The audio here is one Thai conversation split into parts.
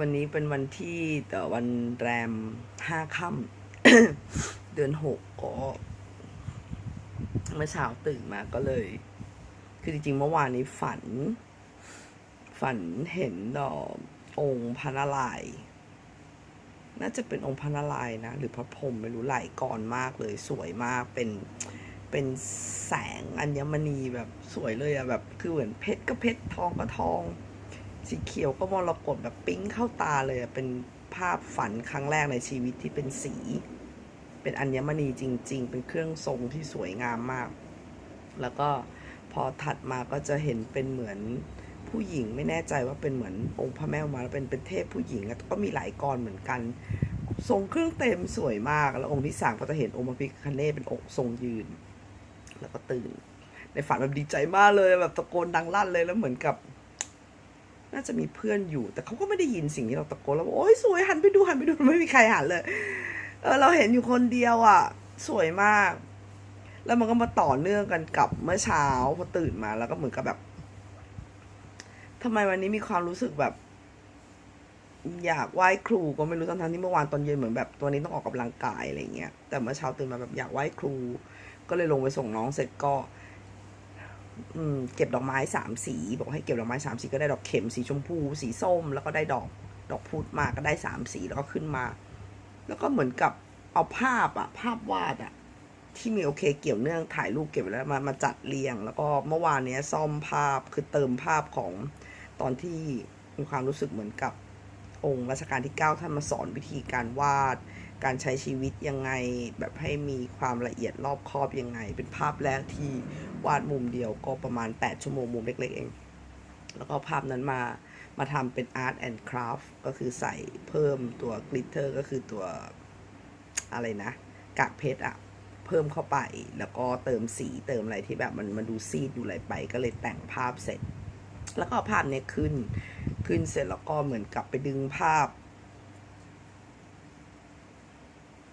วันนี้เป็นวันที่ต่อวันแรมห้าค่ำเดือนหกก็เมื่อเช้าตื่นมาก็เลย คือจริงๆเมื่อวานนี้ฝัน ฝันเห็นดอกองค์พระนารายณ์น่าจะเป็นองค์พระนารายณ์นะ หรือพระพรหมไม่รู้ไหลายกรมากเลย สวยมากเป็นเป็นแสงอัญมณีแบบสวยเลยอะแบบ คือเหมือนเพชรก็เพชรทองก็ทอง สีเขียวก็มรกตแบบปิ๊งเข้าตาเลยเป็นภาพฝันครั้งแรกในชีวิตที่เป็นสี เป็นอัญมณีจริง ๆ เป็นเครื่องทรงที่สวยงามมาก แล้วก็พอถัดมาก็จะเห็นเป็นเหมือนผู้หญิงไม่แน่ใจว่าเป็นเหมือนองค์พระแม่มาแล้วเป็นเป็นเทพผู้หญิงก็มีหลายกรเหมือนกัน ทรงเครื่องเต็มสวยมาก แล้วองค์ที่สามก็จะเห็นองค์พระพิฆเนศเป็นองค์ทรงยืน แล้วก็ตื่น ในฝันแบบดีใจมากเลยแบบตะโกนดังลั่นเลยแล้วเหมือนกับ น่าจะมีเพื่อนอยู่ แต่เขาก็ไม่ได้ยินสิ่งที่เราตะโกนแล้วบอกโอ้ยสวยหันไปดูหันไปดูไม่มีใครหันเลย เออเราเห็นอยู่คนเดียวอะ สวยมาก แล้วมันก็มาต่อเนื่องกันกับเมื่อเช้าพอตื่นมาแล้วก็เหมือนกับแบบทำไมวันนี้มีความรู้สึกแบบ อยากไหว้ครูก็ไม่รู้ตอนทั้งที่เมื่อวานตอนเย็นเหมือนแบบตัวนี้ต้องออกกำลังกายอะไรเงี้ยแต่เมื่อเช้าตื่นมาแบบอยากไหว้ครู ก็เลยลงไปส่งน้องเสร็จก็ เก็บดอกไม้สามสี บอกให้เก็บดอกไม้สามสีก็ได้ดอกเข็มสีชมพู สีส้ม แล้วก็ได้ดอกดอกพุธมาก็ได้สามสีแล้วก็ขึ้นมา แล้วก็เหมือนกับเอาภาพอะภาพวาดอะที่มีโอเคเกี่ยวเนื่องถ่ายรูปเก็บแล้วมามาจัดเรียง แล้วก็เมื่อวานเนี้ยซ่อมภาพคือเติมภาพของตอนที่มีความรู้สึกเหมือนกับ องค์รัชกาลที่ 9 ท่านมาสอนวิธีการวาด การใช้ชีวิตยังไง แบบให้มีความละเอียดรอบคอบยังไง เป็นภาพแรกที่วาดมุมเดียวก็ประมาณ 8 ชั่วโมงมุมเล็กๆเอง แล้วก็ภาพนั้นมามาทำเป็น Art and Craft ก็คือใส่เพิ่มตัว glitter ก็คือตัวอะไรนะ กากเพชรอะเพิ่มเข้าไป แล้วก็เติมสีเติมอะไรที่แบบมันมันดูซีดดูอะไรไป ก็เลยแต่งภาพเสร็จ แล้วก็ภาพเนี้ยขึ้น ขึ้นเสร็จแล้วก็เหมือนกับไปดึงภาพ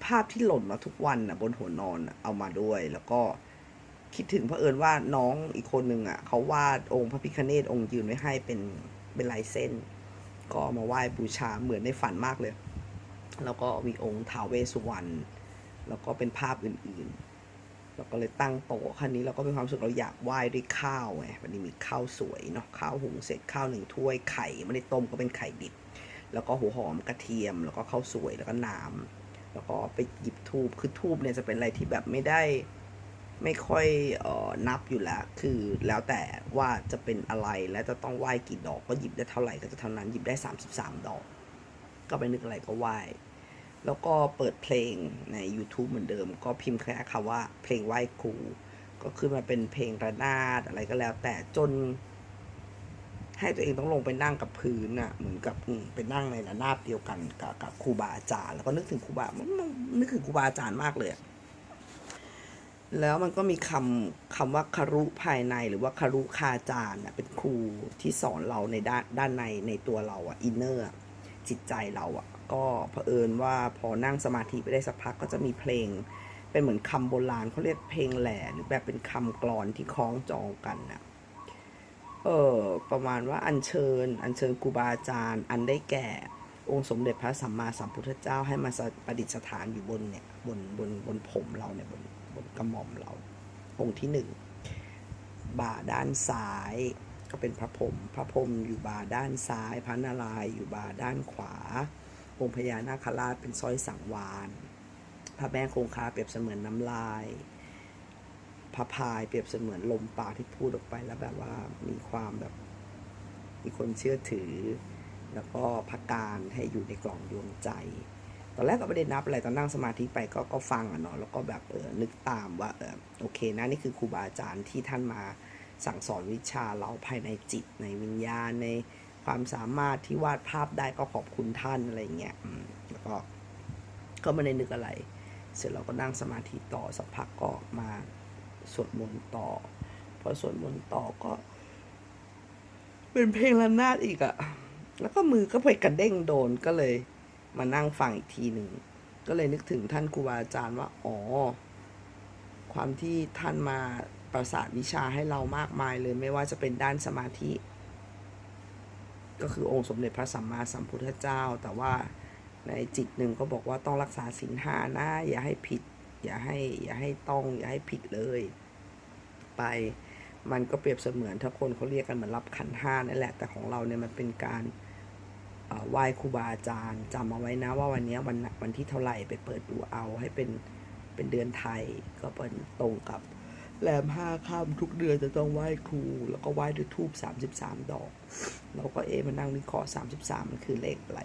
ภาพที่หล่นมาทุกวันน่ะบนหัวนอนเอามาด้วย แล้วก็คิดถึงเผอิญว่าน้องอีกคนหนึ่งอะเขาวาดองค์พระพิฆเนศองค์ยืนไว้ให้เป็นเป็นลายเส้น ก็มาไหว้บูชาเหมือนในฝันมากเลย แล้วก็มีองค์ท้าวเวสสุวรรณแล้วก็เป็นภาพอื่นๆ แล้วก็เลยตั้งโต๊ะคันนี้เราก็มีความสึกเราอยากไหว้ด้วยข้าวไงวันนี้มีข้าวสวยเนาะข้าวหุงเสร็จข้าวหนึ่งถ้วยไข่ไม่ได้ต้มก็เป็นไข่ดิบ แล้วก็หัวหอมกระเทียม แล้วก็ข้าวสวยแล้วก็น้ำแล้วก็ไปหยิบทูบคือทูบเนี่ยจะเป็นอะไรที่แบบไม่ได้ไม่ค่อยเอ่อนับอยู่แล้วคือแล้วแต่ว่าจะเป็นอะไรและจะต้องไหว้กี่ดอกก็หยิบได้เท่าไหร่ก็จะเท่านั้นหยิบได้ 33 ดอก ก็ไปนึกอะไรก็ไหว้ แล้วก็เปิดเพลงใน YouTube เหมือนเดิม ก็พิมพ์แค่คำว่าเพลงไหว้ครู ก็ขึ้นมาเป็นเพลงระนาดอะไรก็แล้ว แต่จน ให้ตัวเองต้องลงไปนั่งกับพื้นน่ะเหมือนกับอืไปนั่งในระนาบเดียวกันกับกับครูบาอาจารย์ แล้วก็นึกถึงครูบามันนึกถึงครูบาอาจารย์มากเลยแล้วมันก็มีคำคำว่าคารุภายในหรือว่าคารุคาจารย์น่ะเป็นครูที่สอนเราในด้านด้านในในตัวเราอะอินเนอร์ จิตใจเราอะก็เผอิญว่าพอนั่งสมาธิไปได้สักพักก็จะมีเพลง เป็นเหมือนคำโบราณเขาเรียกเพลงแหล่หรือแบบเป็นคำกลอนที่คล้องจองกันน่ะเออประมาณว่าอัญเชิญ อัญเชิญครูบาอาจารย์ อันได้แก่ องค์สมเด็จพระสัมมาสัมพุทธเจ้าให้มาประดิษฐานอยู่บนเนี่ยบนบนบนผมเราเนี่ยบนบนกระหม่อมเรา องค์ที่หนึ่งบ่าด้านซ้าย ก็เป็นพระพรหมพระพรหมอยู่บ่าด้านซ้าย พระนารายณ์อยู่บ่าด้านขวา องค์พญานาคราชเป็นสร้อยสังวานพระแม่คงคาเปรียบเสมือนน้ำลายพระพายเปรียบเสมือนลมปากที่พูดออกไปแล้วแบบว่ามีความแบบ มีคนเชื่อถือ แล้วก็พักการให้อยู่ในกล่องดวงใจตอนแรกก็ไม่ได้นับอะไรตอนนั่งสมาธิไปก็ก็ฟังอะเนาะแล้วก็แบบเออนึกตามว่าเออโอเคนะนี่คือครูบาอาจารย์ที่ท่านมา สั่งสอนวิชาเราภายในจิตในวิญญาณในความสามารถที่วาดภาพได้ก็ขอบคุณท่านอะไรเงี้ยแล้วก็ก็ไม่ได้นึกอะไร เสร็จเราก็นั่งสมาธิต่อสักพักก็มาสวดมนต์ต่อ พอสวดมนต์ต่อก็ เป็นเพลงระนาดอีกอะแล้วก็มือก็ไปกระเด้งโดนก็เลย มานั่งฟังอีกทีหนึ่งก็เลยนึกถึงท่านครูบาอาจารย์ว่า อ๋อ ความที่ท่านมา ประสาทวิชาให้เรามากมายเลยไม่ว่าจะเป็นด้านสมาธิ ก็คือองค์สมเด็จพระสัมมาสัมพุทธเจ้า แต่ว่าในจิตหนึ่งก็บอกว่าต้องรักษาศีลห้านะอย่าให้ผิด อย่าให้อย่าให้ต้อง อย่าให้ผิดเลย ไปมันก็เปรียบเสมือนถ้าคนเขาเรียกกันเหมือนรับขันธ์ห้านั่นแหละแต่ของเราเนี่ยมันเป็นการเอ่อไหว้ครูบาอาจารย์จำเอาไว้นะว่าวันนี้วันวันที่เท่าไหร่ไปเปิดดูเอาให้เป็นเป็นเดือนไทยก็เป็นตรงกับ แรมห้าค่ำทุกเดือนจะต้องไหว้ครู แล้วก็ไหว้ด้วยทูบสามสิบสามดอก เราก็เอมานั่งวิเคราะห์สามสิบสามมันคือเลขอะไร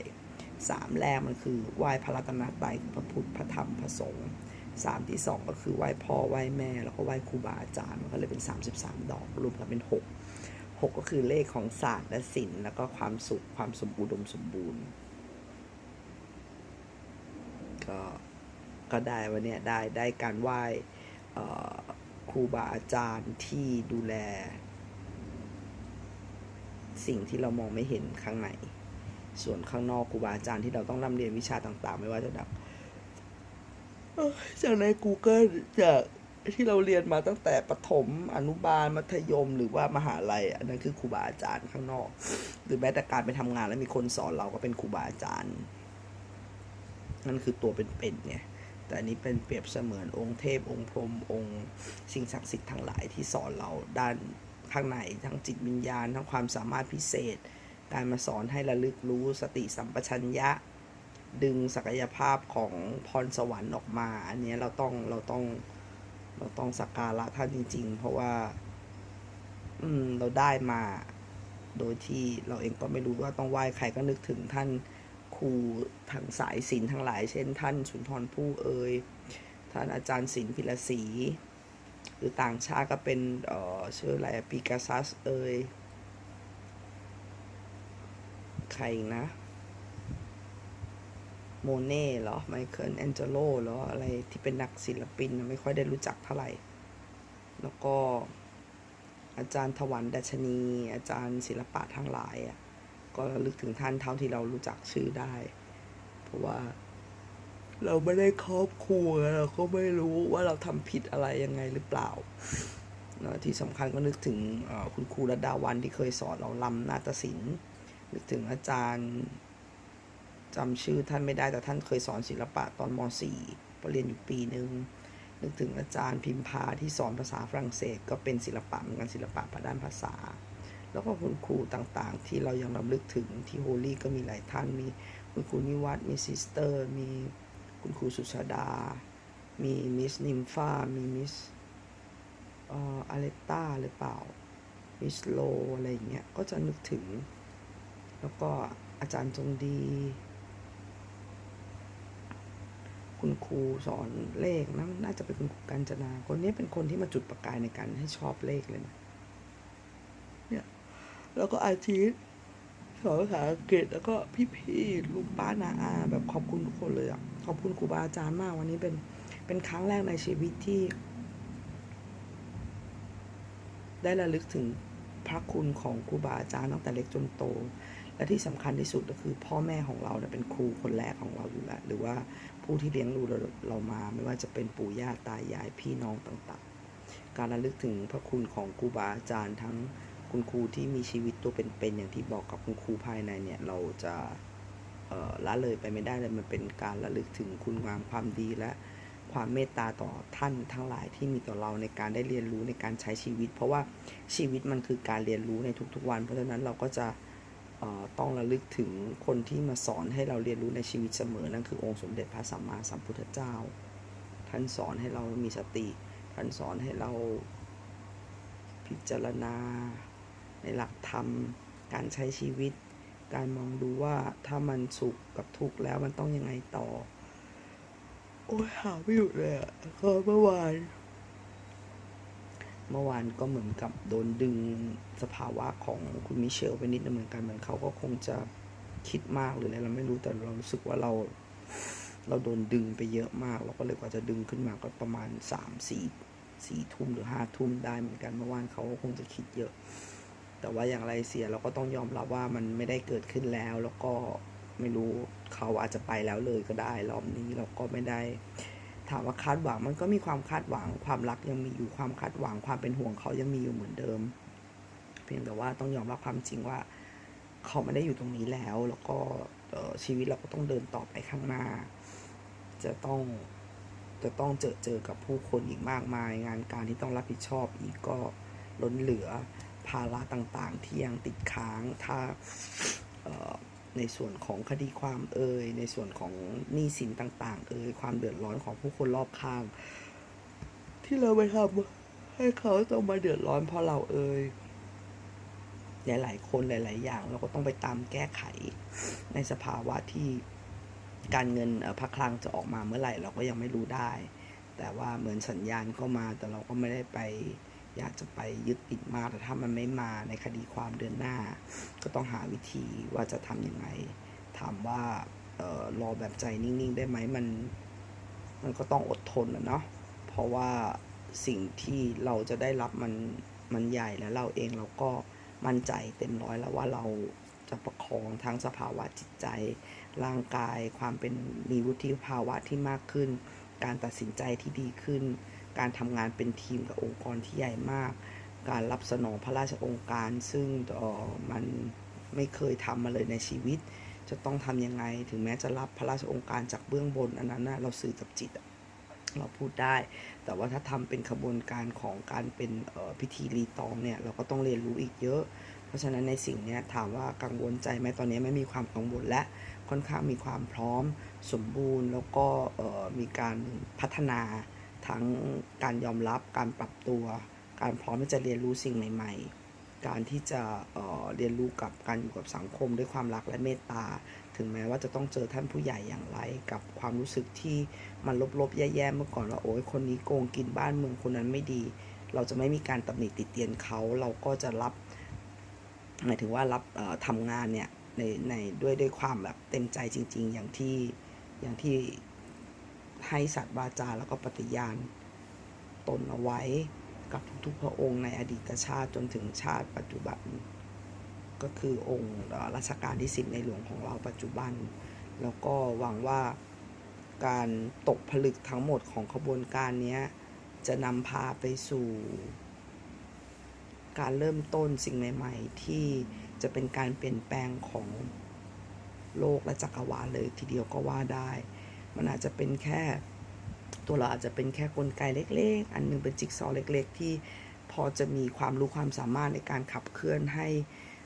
สามแรกมันคือไหว้พระรัตนตรัยพระพุทธพระธรรมพระสงฆ์สามที่สองก็คือไหว้พ่อไหว้แม่ แล้วก็ไหว้ครูบาอาจารย์มันก็เลยเป็นสามสิบสามดอกรวมกันเป็นหกหกก็คือเลขของศาสตร์และศิลป์แล้วก็ความสุขความสมบูรณ์สมบูรณ์ก็ก็ได้วันเนี้ยได้ได้การไหว้เอ่อ ครูบาอาจารย์ที่ดูแล สิ่งที่เรามองไม่เห็นข้างใน ส่วนข้างนอกครูบาอาจารย์ที่เราต้องร่ำเรียนวิชาต่างๆ ไม่ว่าจะแบบจากใน Google จากที่เราเรียนมาตั้งแต่ประถมอนุบาลมัธยม หรือว่ามหาลัยอันนั้นคือครูบาอาจารย์ข้างนอก หรือแม้แต่การไปทำงานแล้วมีคนสอนเราก็เป็นครูบาอาจารย์ นั่นคือตัวเป็นๆไง แต่อันนี้เป็นเปรียบเสมือนองค์เทพองค์พรหมองค์สิ่งศักดิ์สิทธิ์ทั้งหลายที่สอนเราด้านข้างในทั้งจิตวิญญาณ ทั้งความสามารถพิเศษ การมาสอนให้ระลึกรู้สติสัมปชัญญะ ดึงศักยภาพของพรสวรรค์ออกมา อันนี้เราต้องเราต้องเราต้องสักการะท่านจริง ๆ เพราะว่า อืมเราได้มาโดยที่เราเองก็ไม่รู้ว่าต้องไหว้ใครก็นึกถึงท่าน ครูทางสายศิลป์ทั้งหลาย เช่น ท่านสุนทรภู่เอ่ยท่านอาจารย์ศิลป์พิรศรีหรือต่างชาติก็เป็นเอ่อชื่ออะไรปีกาซัสเอ่ยใครนะโมเน่เหรอไมเคิลแองเจโลเหรอ อะไรที่เป็นนักศิลปินไม่ค่อยได้รู้จักเท่าไหร่ แล้วก็อาจารย์ถวันดัชนี อาจารย์ศิลปะทั้งหลายอะ ก็ระลึกถึงท่านเท่าที่เรารู้จักชื่อได้ เพราะว่า เราไม่ได้ครอบครัวเราก็ไม่รู้ว่าเราทำผิดอะไรยังไงหรือเปล่าที่สำคัญก็นึกถึงคุณครูระดาวันที่เคยสอนเราลำนาฏศิลป์นึกถึงอาจารย์จำชื่อท่านไม่ได้แต่ท่านเคยสอนศิลปะตอนม .4 พอเรียนอยู่ปีหนึ่งนึกถึงอาจารย์พิมพาที่สอนภาษาฝรั่งเศส ก็เป็นศิลปะเหมือนกันศิลปะด้านภาษา แล้วก็คุณครูต่างๆ ที่เรายังรำลึกถึงที่โฮลี่ก็มีหลายท่าน มีคุณครูนิวัฒน์มีซิสเตอร์ มีคุณครูสุชาดา มีมิสนิมฟ้ามีมิสเอ่ออเลตตาหรือเปล่า มิสโลอะไรอย่างเงี้ย ก็จะนึกถึง แล้วก็อาจารย์จงดี คุณครูสอนเลขนะน่าจะเป็นคุณครูกัญจนา คนนี้เป็นคนที่มาจุดประกายในการให้ชอบเลขเลยนะเนี่ย แล้วก็อาทิตย์สอนภาษาอังกฤษแล้วก็พี่ๆลุงป้านาอาแบบขอบคุณทุกคนเลยอะขอบคุณครูบาอาจารย์มากวันนี้เป็นเป็นครั้งแรกในชีวิตที่ ได้ระลึกถึงพระคุณของครูบาอาจารย์ตั้งแต่เล็กจนโต และที่สำคัญที่สุดก็คือพ่อแม่ของเราเนี่ยเป็นครูคนแรกของเราอยู่แล้วหรือว่าผู้ที่เลี้ยงดูเราเรามา ไม่ว่าจะเป็นปู่ย่าตายายพี่น้องต่างๆ การระลึกถึงพระคุณของครูบาอาจารย์ทั้ง คุณครูที่มีชีวิตตัวเป็นๆอย่างที่บอกกับคุณครูภายในเนี่ยเราจะละเลยไปไม่ได้เลยมันเป็นการระลึกถึงคุณงามความดีและความเมตตาต่อท่านทั้งหลายที่มีต่อเราในการได้เรียนรู้ในการใช้ชีวิต เพราะว่าชีวิตมันคือการเรียนรู้ในทุกๆวัน เพราะฉะนั้นเราก็จะต้องระลึกถึงคนที่มาสอนให้เราเรียนรู้ในชีวิตเสมอนั่นคือองค์สมเด็จพระสัมมาสัมพุทธเจ้า ท่านสอนให้เรามีสติ ท่านสอนให้เราพิจารณา ในหลักธรรม การใช้ชีวิต การมองดูว่าถ้ามันสุขกับทุกข์แล้วมันต้องยังไงต่อ โอ้ยหาไม่หยุดเลยอะก็เมื่อวาน เมื่อวานก็เหมือนกับโดนดึงสภาวะของคุณมิเชลไปนิดนึงเหมือนกันเหมือนเขาก็คงจะคิดมากหรืออะไรเราไม่รู้แต่เรารู้สึกว่าเราเราโดนดึงไปเยอะมาก เราก็เลยกว่าจะดึงขึ้นมาก็ประมาณสามสี่สี่ทุ่มหรือห้าทุ่มได้เหมือนกันเมื่อวานเขาก็คงจะคิดเยอะ แต่ว่าอย่างไรเสียเราก็ต้องยอมรับว่ามันไม่ได้เกิดขึ้นแล้ว แล้วก็ไม่รู้เขาอาจจะไปแล้วเลยก็ได้รอบนี้เราก็ไม่ได้ ถามว่าคาดหวังมันก็มีความคาดหวัง ความรักยังมีอยู่ความคาดหวังความเป็นห่วงเขายังมีอยู่เหมือนเดิม เพียงแต่ว่าต้องยอมรับความจริงว่า เขาไม่ได้อยู่ตรงนี้แล้ว แล้วก็ชีวิตเราก็ต้องเดินต่อไปข้างหน้า จะต้องจะต้องเจอเจอกับผู้คนอีกมากมาย งานการที่ต้องรับผิดชอบอีกก็ล้นเหลือ ภาระต่างๆ ที่ยังติดค้างถ้าในส่วนของคดีความเอ่ยในส่วนของหนี้สินต่าง ๆ เอ่ยความเดือดร้อนของผู้คนรอบข้าง ที่เราไปทำให้เขาต้องมาเดือดร้อนเพราะเราเอ่ยหลายๆคนหลาย ๆ อย่างเราก็ต้องไปตามแก้ไขในสภาวะที่การเงินพักคลังจะออกมาเมื่อไหร่เราก็ยังไม่รู้ได้ แต่ว่าเหมือนสัญญาณก็มาแต่เราก็ไม่ได้ไป อยากจะไปยึดติดมากแต่ถ้ามันไม่มาในคดีความเดือนหน้า ก็ต้องหาวิธีว่าจะทำยังไง ถามว่าออรอแบบใจนิ่ง ๆ ได้ไหมมัน มันก็ต้องอดทนนะเนาะเพราะว่าสิ่งที่เราจะได้รับมันมันใหญ่แล้วเราเองเราก็มั่นใจเต็มร้อยแล้วว่าเราจะประคองทั้งสภาวะจิตใจ ร่างกายความเป็นมีวุฒิภาวะที่มากขึ้น การตัดสินใจที่ดีขึ้น การทำงานเป็นทีมกับองค์กรที่ใหญ่มาก การรับสนองพระราชองค์การ ซึ่งมันไม่เคยทำมาเลยในชีวิต จะต้องทำยังไง ถึงแม้จะรับพระราชองค์การจากเบื้องบนอันนั้นนะเราสื่อกับจิตเราพูดได้ แต่ว่าถ้าทำเป็นขบวนการของการเป็นพิธีรีตองเนี่ย เราก็ต้องเรียนรู้อีกเยอะ เพราะฉะนั้นในสิ่งนี้ถามว่ากังวลใจไหมตอนนี้ไม่มีความกังวลและค่อนข้างมีความพร้อมสมบูรณ์ แล้วก็มีการพัฒนา ทั้งการยอมรับการปรับตัว การพร้อมที่จะเรียนรู้สิ่งใหม่ ๆ การที่จะเอ่อเรียนรู้กับการอยู่กับสังคมด้วยความรักและเมตตา ถึงแม้ว่าจะต้องเจอท่านผู้ใหญ่อย่างไร กับความรู้สึกที่มันลบๆแย่ๆเมื่อก่อนว่าโอ้ยคนนี้โกงกินบ้านเมืองคนนั้นไม่ดี เราจะไม่มีการตำหนิติเตียนเขาเราก็จะรับหมายถึงว่ารับเอ่อทำงานเนี่ยในในด้วยด้วยความแบบเต็มใจจริง ๆ อย่างที่อย่างที่ ให้สัตว์วาจาแล้วก็ปฏิญาณตนเอาไว้กับทุกๆพระองค์ในอดีตชาติจนถึงชาติปัจจุบัน ก็คือองค์รัชกาลที่สิบในหลวงของเราปัจจุบัน แล้วก็หวังว่าการตกผลึกทั้งหมดของขบวนการนี้จะนำพาไปสู่ การเริ่มต้นสิ่งใหม่ๆ ที่จะเป็นการเปลี่ยนแปลงของโลกและจักรวาลเลยทีเดียวก็ว่าได้ มันอาจจะเป็นแค่ ตัวเราอาจจะเป็นแค่กลไกเล็ก ๆ อันหนึงเป็นจิ๊กซอว์เล็ก ๆ ที่พอจะมีความรู้ความสามารถในการขับเคลื่อนให้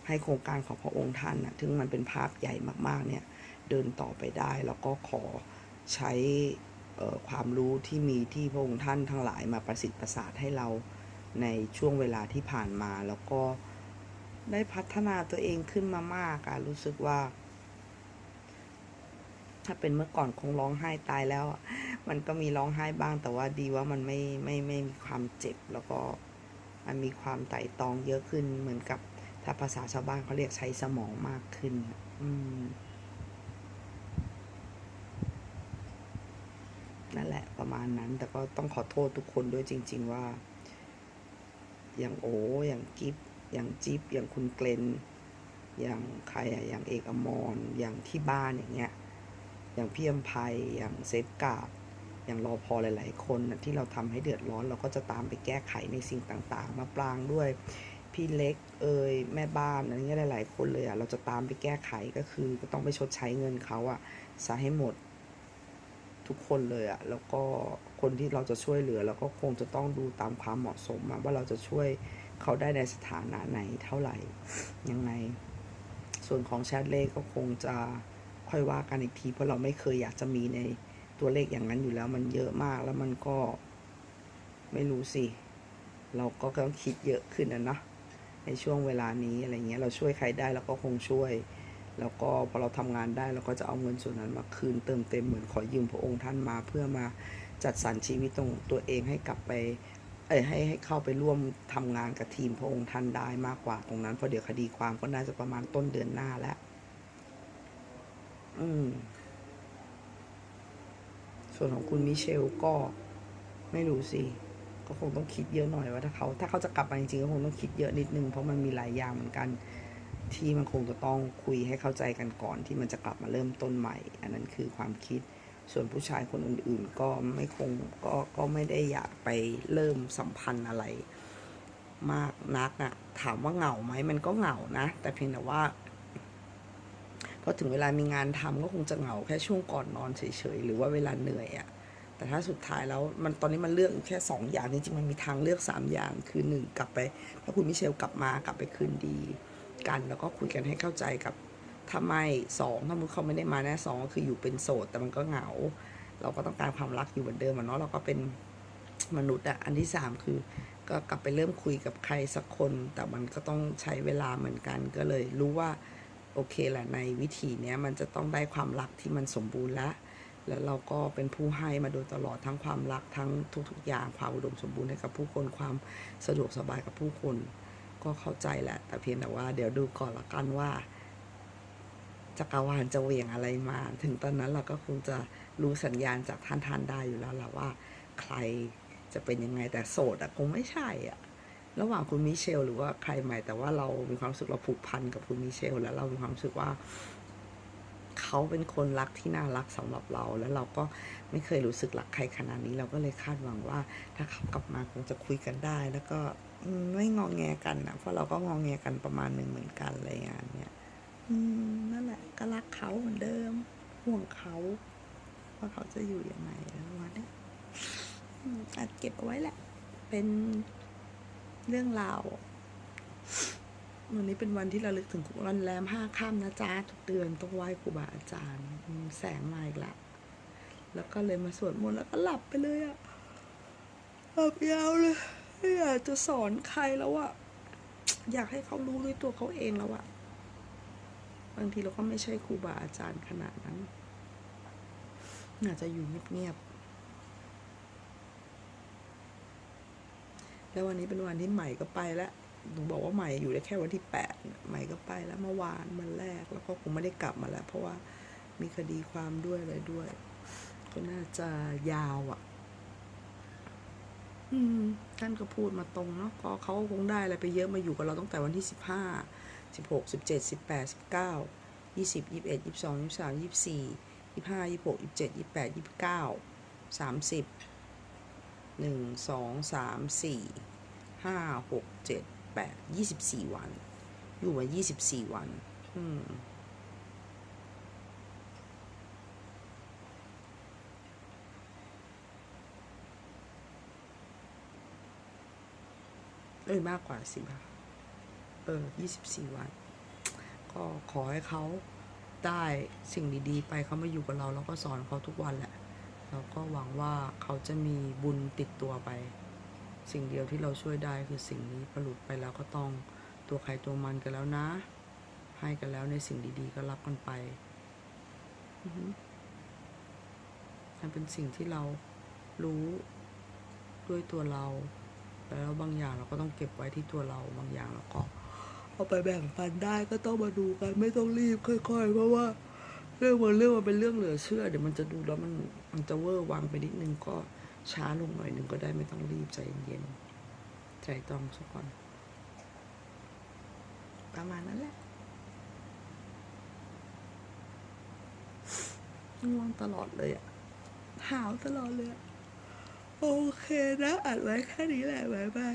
ให้โครงการของพระองค์ท่านนะถึงมันเป็นภาพใหญ่มากๆเนี่ยเดินต่อไปได้แล้วก็ขอใช้เอ่อความรู้ที่มีที่พระองค์ท่านทั้งหลายมาประสิทธิ์ประสาทให้เราในช่วงเวลาที่ผ่านมาแล้วก็ได้พัฒนาตัวเองขึ้นมามากอะรู้สึกว่า ถ้าเป็นเมื่อก่อนคงร้องไห้ตายแล้วอะมันก็มีร้องไห้บ้าง แต่ว่าดีว่ามันไม่ไม่ไม่มีความเจ็บ แล้วก็มันมีความไต่ตองเยอะขึ้น เหมือนกับถ้าภาษาชาวบ้านเขาเรียกใช้สมองมากขึ้น อืมนั่นแหละประมาณนั้น แต่ก็ต้องขอโทษทุกคนด้วยจริง ๆ ว่า อย่างโออย่างกิฟอย่างจิ๊บอย่างคุณเกลนอย่างใครอะอย่างเอกอมรอย่างที่บ้านอย่างเงี้ย อย่างพี่อมภัยอย่างเซฟกาดอย่างรอพอหลาย ๆ คนนะที่เราทำให้เดือดร้อน เราก็จะตามไปแก้ไขในสิ่งต่างๆ มาปรางด้วย พี่เล็กเอ่ยแม่บ้านอะไรเงี้ยหลาย ๆ คนเลยอะเราจะตามไปแก้ไขก็คือก็ต้องไปชดใช้เงินเขาอะซะให้หมดทุกคนเลยอะแล้วก็คนที่เราจะช่วยเหลือเราก็คงจะต้องดูตามความเหมาะสมว่าเราจะช่วยเขาได้ในสถานะไหนเท่าไหร่ยังไง ส่วนของแชทเลขก็คงจะ ค่อยว่ากันอีกที เพราะเราไม่เคยอยากจะมีในตัวเลขอย่างนั้นอยู่แล้ว มันเยอะมากแล้วมันก็ ไม่รู้สิ เราก็ต้องคิดเยอะขึ้นนะเนาะในช่วงเวลานี้อะไรเงี้ยเราช่วยใครได้เราก็คงช่วย แล้วก็พอเราทำงานได้เราก็จะเอาเงินส่วนนั้นมาคืนเติมเต็มเหมือนขอยืมพระองค์ท่านมาเพื่อมาจัดสรรชีวิตตรงตัวเองให้กลับไปเอ้ให้ให้เข้าไปร่วมทำงานกับทีมพระองค์ท่านได้มากกว่าตรงนั้นเพราะเดี๋ยวคดีความก็น่าจะประมาณต้นเดือนหน้าแล้ว อืม ส่วนของคุณมิเชลก็ไม่รู้สิ ก็คงต้องคิดเยอะหน่อยว่าถ้าเขา ถ้าเขาจะกลับมาจริงๆก็คงต้องคิดเยอะนิดนึง เพราะมันมีหลายอย่างเหมือนกัน ที่มันคงจะต้องคุยให้เข้าใจกันก่อน ที่มันจะกลับมาเริ่มต้นใหม่ อันนั้นคือความคิด ส่วนผู้ชายคนอื่น ๆ ก็ไม่คงก็ก็ไม่ได้อยากไปเริ่มสัมพันธ์อะไร มากนักอะถามว่าเหงาไหมมันก็เหงานะ แต่เพียงแต่ว่า อถึงเวลามีงานทำก็คงจะเหงาแค่ช่วงก่อนนอนเฉยๆ หรือว่าเวลาเหนื่อยอะแต่ถ้าสุดท้ายแล้วมันตอนนี้มันเลือกแค่สองอย่างจริงๆมันมีทางเลือกสามอย่าง คือหนึ่งกลับไป ถ้าคุณมิเชลกลับมากลับไปคืนดี กันแล้วก็คุยกันให้เข้าใจกับถ้าไม่สองถ้ามุดเขาไม่ได้มาแน่สองก็คืออยู่เป็นโสด แต่มันก็เหงา เราก็ต้องการความรักอยู่เหมือนเดิมอะเนาะเราก็เป็นมนุษย์อะอันที่สามคือ ก็กลับไปเริ่มคุยกับใครสักคน แต่มันก็ต้องใช้เวลาเหมือนกันก็เลยรู้ว่า โอเคแหละในวิธีเนี้ยมันจะต้องได้ความรักที่มันสมบูรณ์แล้วแล้วเราก็เป็นผู้ให้มาโดยตลอดทั้งความรักทั้งทุก ๆ อย่างความอุดมสมบูรณ์ให้กับผู้คนความสะดวกสบายกับผู้คน ก็เข้าใจแหละ แต่เพียงแต่ว่าเดี๋ยวดูก่อนละกันว่าจักรวาลจะเหวี่ยงอะไรมา ถึงตอนนั้นเราก็คงจะรู้สัญญาณจากท่านท่านๆได้อยู่แล้วแหละว่า ใครจะเป็นยังไงแต่โสดอะคงไม่ใช่อะ ระหว่างคุณมิเชล หรือว่าใครใหม่ แต่ว่าเรามีความรู้สึกเราผูกพันกับคุณมิเชล แล้วเรามีความรู้สึกว่า เขาเป็นคนรักที่น่ารักสำหรับเรา แล้วเราก็ไม่เคยรู้สึกรักใครขนาดนี้ เราก็เลยคาดหวังว่า ถ้าเขากลับมาคงจะคุยกันได้ แล้วก็ไม่งองแงกันนะเพราะเราก็งองแงกันประมาณหนึ่งเหมือนกันอะไรอย่างเงี้ยนั่นแหละก็รักเขาเหมือนเดิม ห่วงเขาว่าเขาจะอยู่ยังไงแล้ววันนี้อืมอาจเก็บเอาไว้แหละ เป็น เรื่องราววันนี้เป็นวันที่เราลึกถึงวันแรมห้าค่ำนะจ๊ะทุกเดือนต้องไหว้ครูบาอาจารย์ แสงมาอีกละแล้วก็เลยมาสวดมนต์แล้วก็หลับไปเลยอะหลับยาวเลยไม่อยากจะสอนใครแล้วอะอยากให้เขารู้ด้วยตัวเขาเองแล้วอะบางทีเราก็ไม่ใช่ครูบาอาจารย์ขนาดนั้นอาจจะอยู่เงียบๆ แล้ววันนี้เป็นวันที่ใหม่ก็ไปแล้วหนูบอกว่าใหม่อยู่ได้แค่วันที่แปดเนี่ยใหม่ก็ไปแล้วเมื่อวานวันแรก แล้วก็คงไม่ได้กลับมาแล้ว เพราะว่ามีคดีความด้วยอะไรด้วย ก็น่าจะยาวอะ่ะ อืมท่านก็พูดมาตรงเนาะก็เขาคงได้อะไรไปเยอะมาอยู่กับเราตั้งแต่วันที่สิบห้าสิบหกสิบเจ็ดสิบแปดสิบเก้ายี่สิบยี่สิบเอ็ดยี่สิบสองยี่สิบสามยี่สิบสี่ยี่สิบห้ายี่สิบหกยี่สิบเจ็ดยี่สิบแปดยี่สิบเก้าสามสิบ หนึ่งสองสามสี่ห้าหกเจ็ดแปดยี่สิบสี่วัน อยู่มายี่สิบสี่วัน อืมเอ้ยมากกว่าสิค่ะเออยี่สิบสี่วัน ก็ขอให้เขาได้สิ่งดีๆ ไปเขามาอยู่กับเรา แล้วก็สอนเขาทุกวันแหละ แล้วก็หวังว่าเขาจะมีบุญติดตัวไป สิ่งเดียวที่เราช่วยได้คือสิ่งนี้พอหลุดไปแล้วก็ต้องตัวใครตัวมันกันแล้วนะ ให้กันแล้วในสิ่งดี ๆ ก็รับกันไปมันเป็นสิ่งที่เรารู้ด้วยตัวเรา แล้วบางอย่างเราก็ต้องเก็บไว้ที่ตัวเราบางอย่างเราก็เอาไปแบ่งปันได้ก็ต้องมาดูกันไม่ต้องรีบค่อย ๆ เพราะว่า เรื่องบางเรื่องมันเป็นเรื่องเหลือเชื่อ เดี๋ยวมันจะดูแล้วมันมันจะเวอร์วางไปนิดนึงก็ช้าลงหน่อยหนึ่งก็ได้ไม่ต้องรีบใจเย็นใจตรองสักก่อน ประมาณนั้นแหละง่วงตลอดเลยอะหาวตลอดเลยอะโอเคนะอัดไว้แค่นี้แหละบ๊ายบาย